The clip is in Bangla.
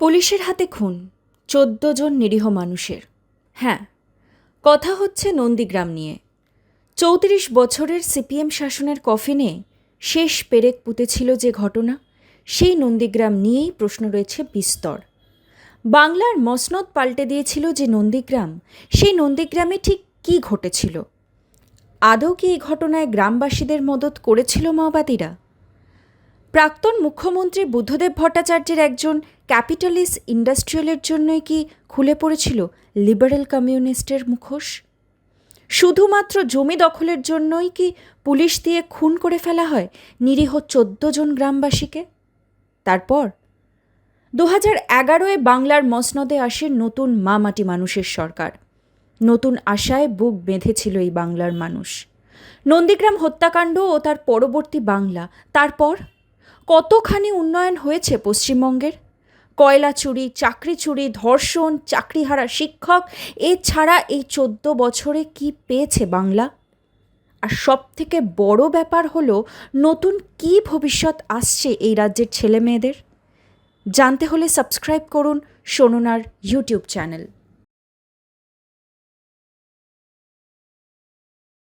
পুলিশের হাতে খুন, চোদ্দ জন নিরীহ মানুষের। হ্যাঁ কথা হচ্ছে নন্দীগ্রাম নিয়ে। চৌত্রিশ বছরের সিপিএম শাসনের কফিনে শেষ পেরেক পুঁতেছিল যে ঘটনা, সেই নন্দীগ্রাম নিয়েই প্রশ্ন রয়েছে বিস্তর। বাংলার মসনদ পাল্টে দিয়েছিল যে নন্দীগ্রাম, সেই নন্দীগ্রামে ঠিক কী ঘটেছিল? আদৌ কি এই ঘটনায় গ্রামবাসীদের মদত করেছিল মাওবাদীরা? প্রাক্তন মুখ্যমন্ত্রী বুদ্ধদেব ভট্টাচার্যের একজন ক্যাপিটালিস্ট ইন্ডাস্ট্রিয়ালের জন্যই কি খুলে পড়েছিল লিবারেল কমিউনিস্টের মুখোশ? শুধুমাত্র জমি দখলের জন্যই কি পুলিশ দিয়ে খুন করে ফেলা হয় নিরীহ চোদ্দ জন গ্রামবাসীকে? তারপর? দু হাজার এগারোয় বাংলার মসনদে আসে নতুন মামাটি মানুষের সরকার। নতুন আশায় বুক বেঁধেছিল এই বাংলার মানুষ। নন্দীগ্রাম হত্যাকাণ্ড ও তার পরবর্তী বাংলা। তারপর? কতখানি উন্নয়ন হয়েছে পশ্চিমবঙ্গের? কয়লা চুরি চাকরি চুরি ধর্ষণ, চাকরিহারা শিক্ষক, এছাড়া এই চোদ্দ বছরে কি পেয়েছে বাংলা? আর সব থেকে বড় ব্যাপার হলো, নতুন কী ভবিষ্যৎ আসছে এই রাজ্যের ছেলে মেয়েদের জানতে হলে সাবস্ক্রাইব করুন সোননার ইউটিউব চ্যানেল।